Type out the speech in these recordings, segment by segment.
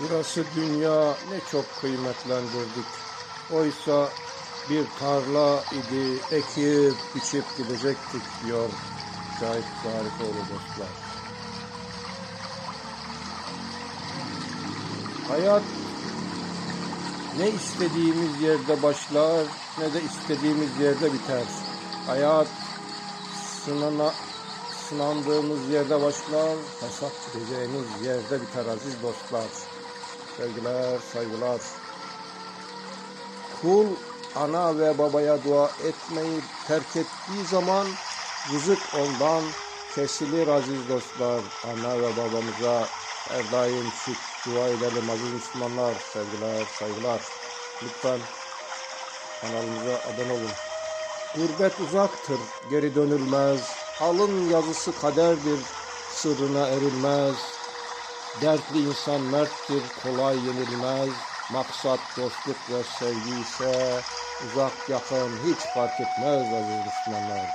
Burası dünya ne çok kıymetlendirdik. Oysa bir tarla idi, ekip biçip gidecektik diyor Şahit Zarifoğlu dostlar. Hayat ne istediğimiz yerde başlar ne de istediğimiz yerde biter. Hayat sınana, sınandığımız yerde başlar, hesap edeceğimiz yerde biter aziz dostlar. Sevgiler, saygılar. Kul ana ve babaya dua etmeyi terk ettiği zaman rızık ondan kesilir aziz dostlar. Ana ve babamıza her daim şük dua edelim aziz Müslümanlar. Sevgiler, saygılar. Lütfen kanalımıza abone olun. Gurbet uzaktır, geri dönülmez. Alın yazısı kaderdir, sırrına erilmez. Dertli insan merttir, kolay yenilmez. Maksat dostluk ve sevgi ise uzak yakın hiç fark etmez aziz Müslümanlar.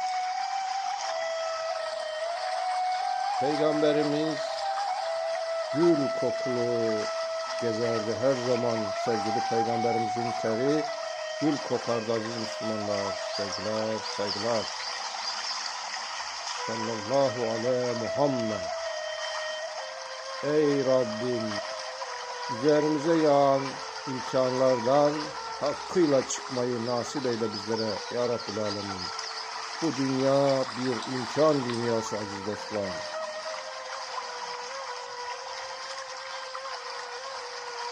Peygamberimiz gül kokulu gezerdi her zaman sevgili peygamberimizin teri gül kokardı aziz Müslümanlar. Sevgiler, saygılar. Sallallahu aleyhi Muhammed. Ey Rabbim üzerimize yağan imkanlardan hakkıyla çıkmayı nasip eyle bizlere ya Rabbil Alemin. Bu dünya bir imkan dünyası aziz dostlar.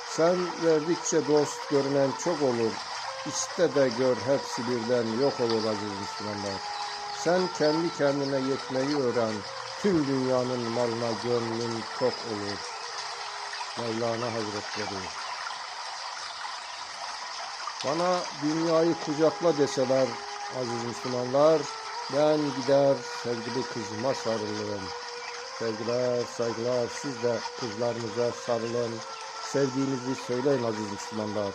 Sen verdikçe dost görünen çok olur. İste de gör hepsi birden yok olur aziz Müslümanlar. Sen kendi kendine yetmeyi öğren. Tüm dünyanın malına gönlün tok olur. Mevlana Hazretleri. Bana dünyayı kucakla deseler aziz Müslümanlar, ben gider sevgili kızıma sarılırım. Sevgiler, saygılar, siz de kızlarınıza sarılın. Sevdiğinizi söyleyin aziz Müslümanlar.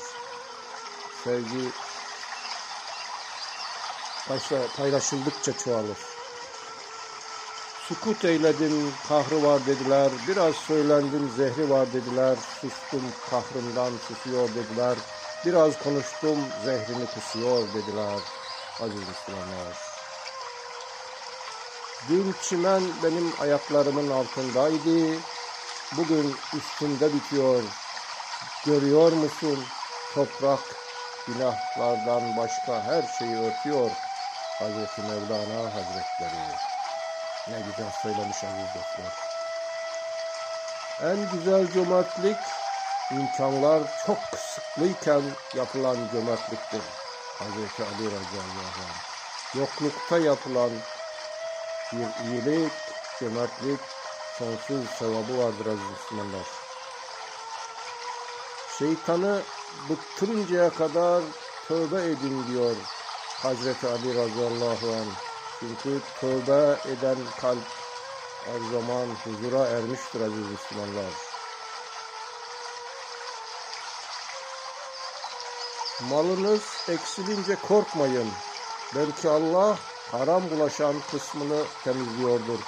Sevgi paylaşıldıkça çoğalır. Sukut eyledim, kahrı var dediler. Biraz söylendim, zehri var dediler. Sustum, kahrımdan susuyor dediler. Biraz konuştum, zehrini kusuyor dediler. Aziz Müslümanlar. Dün çimen benim ayaklarımın altındaydı. Bugün üstümde bitiyor. Görüyor musun? Toprak günahlardan başka her şeyi örtüyor. Hazreti Mevlana Hazretleri. Ne güzel söylemiş aziz dostlar. En güzel cömertlik imkanlar çok kısıtlıyken yapılan cömertliktir. Hazreti Ali radıyallahu anh. Yoklukta yapılan bir iyilik, cömertlik, sonsuz sevabı vardır aziz Müslümanlar. Şeytanı bıktırıncaya kadar tövbe edin diyor Hazreti Ali radıyallahu anh. Çünkü tövbe eden kalp her zaman huzura ermiştir aziz Müslümanlar. Malınız eksilince korkmayın. Belki Allah haram bulaşan kısmını temizliyordur.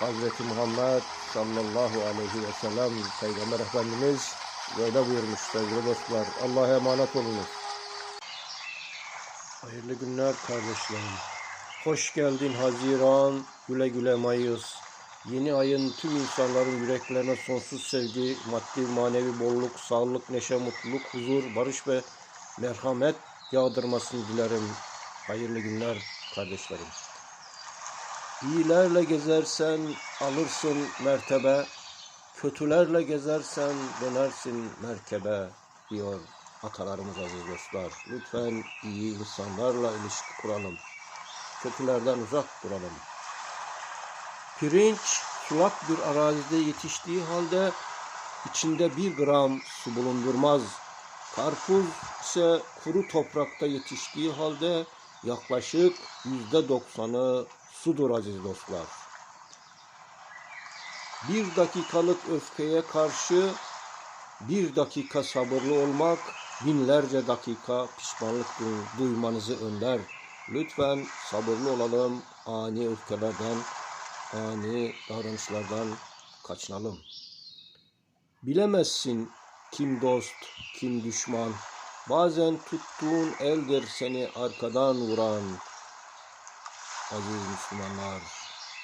Hazreti Muhammed sallallahu aleyhi ve sellem Peygamber Efendimiz böyle buyurmuş sevgili dostlar. Allah'a emanet olunuz. Hayırlı günler kardeşlerim. Hoş geldin Haziran, güle güle Mayıs. Yeni ayın tüm insanların yüreklerine sonsuz sevgi, maddi manevi bolluk, sağlık, neşe, mutluluk, huzur, barış ve merhamet yağdırmasını dilerim. Hayırlı günler kardeşlerim. İyilerle gezersen alırsın mertebe, kötülerle gezersen dönersin merkebe diyor atalarımız aziz dostlar. Lütfen iyi insanlarla ilişki kuralım. Kötülerden uzak duralım. Pirinç sulak bir arazide yetiştiği halde içinde bir gram su bulundurmaz. Karpuz ise kuru toprakta yetiştiği halde yaklaşık yüzde doksanı sudur aziz dostlar. Bir dakikalık öfkeye karşı bir dakika sabırlı olmak binlerce dakika pişmanlık duy- duymanızı önler. Lütfen sabırlı olalım, ani öfkelerden, ani davranışlardan kaçınalım. Bilemezsin kim dost, kim düşman. Bazen tuttuğun eldir seni arkadan vuran. Aziz Müslümanlar,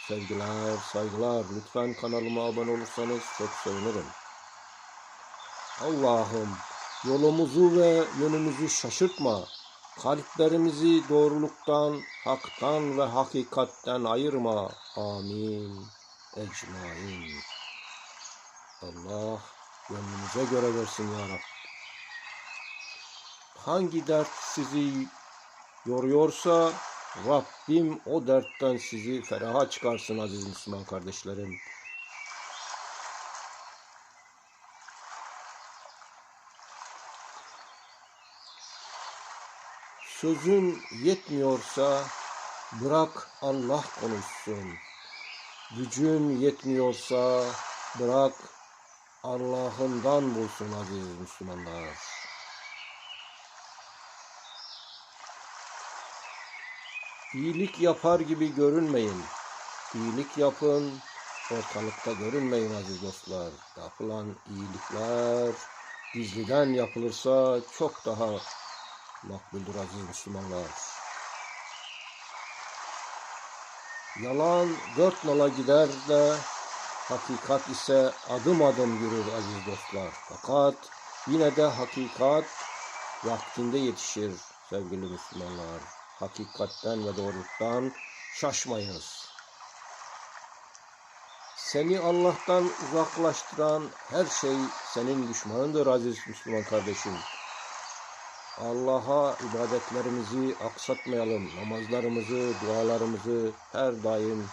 sevgiler, saygılar. Lütfen kanalıma abone olursanız çok sevinirim. Allah'ım yolumuzu ve yönümüzü şaşırtma. Kalplerimizi doğruluktan, haktan ve hakikatten ayırma. Amin. Ecmain. Allah gönlümüze göre versin ya Rab. Hangi dert sizi yoruyorsa Rabbim o dertten sizi feraha çıkarsın aziz Müslüman kardeşlerim. Sözün yetmiyorsa bırak Allah konuşsun. Gücün yetmiyorsa bırak Allah'ından bulsun aziz Müslümanlar. İyilik yapar gibi görünmeyin. İyilik yapın, ortalıkta görünmeyin aziz dostlar. Yapılan iyilikler gizliden yapılırsa çok daha makbuldür aziz Müslümanlar. Yalan dört nala gider de hakikat ise adım adım yürür aziz dostlar. Fakat yine de hakikat vaktinde yetişir sevgili Müslümanlar. Hakikatten ve doğruluktan şaşmayınız. Seni Allah'tan uzaklaştıran her şey senin düşmanındır aziz Müslüman kardeşim. Allah'a ibadetlerimizi aksatmayalım. Namazlarımızı, dualarımızı her daim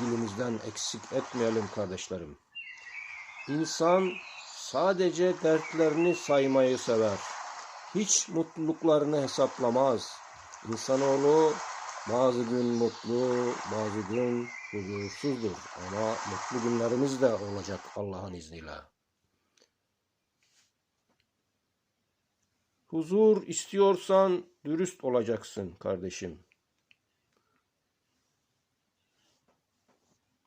dilimizden eksik etmeyelim kardeşlerim. İnsan sadece dertlerini saymayı sever. Hiç mutluluklarını hesaplamaz. İnsanoğlu bazı gün mutlu, bazı gün huzursuzdur. Ama mutlu günlerimiz de olacak Allah'ın izniyle. Huzur istiyorsan dürüst olacaksın kardeşim.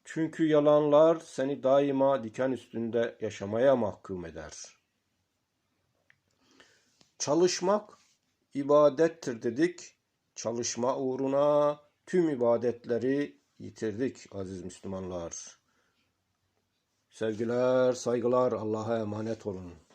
Çünkü yalanlar seni daima diken üstünde yaşamaya mahkum eder. Çalışmak ibadettir dedik. Çalışma uğruna tüm ibadetleri yitirdik aziz Müslümanlar. Sevgiler, saygılar Allah'a emanet olun.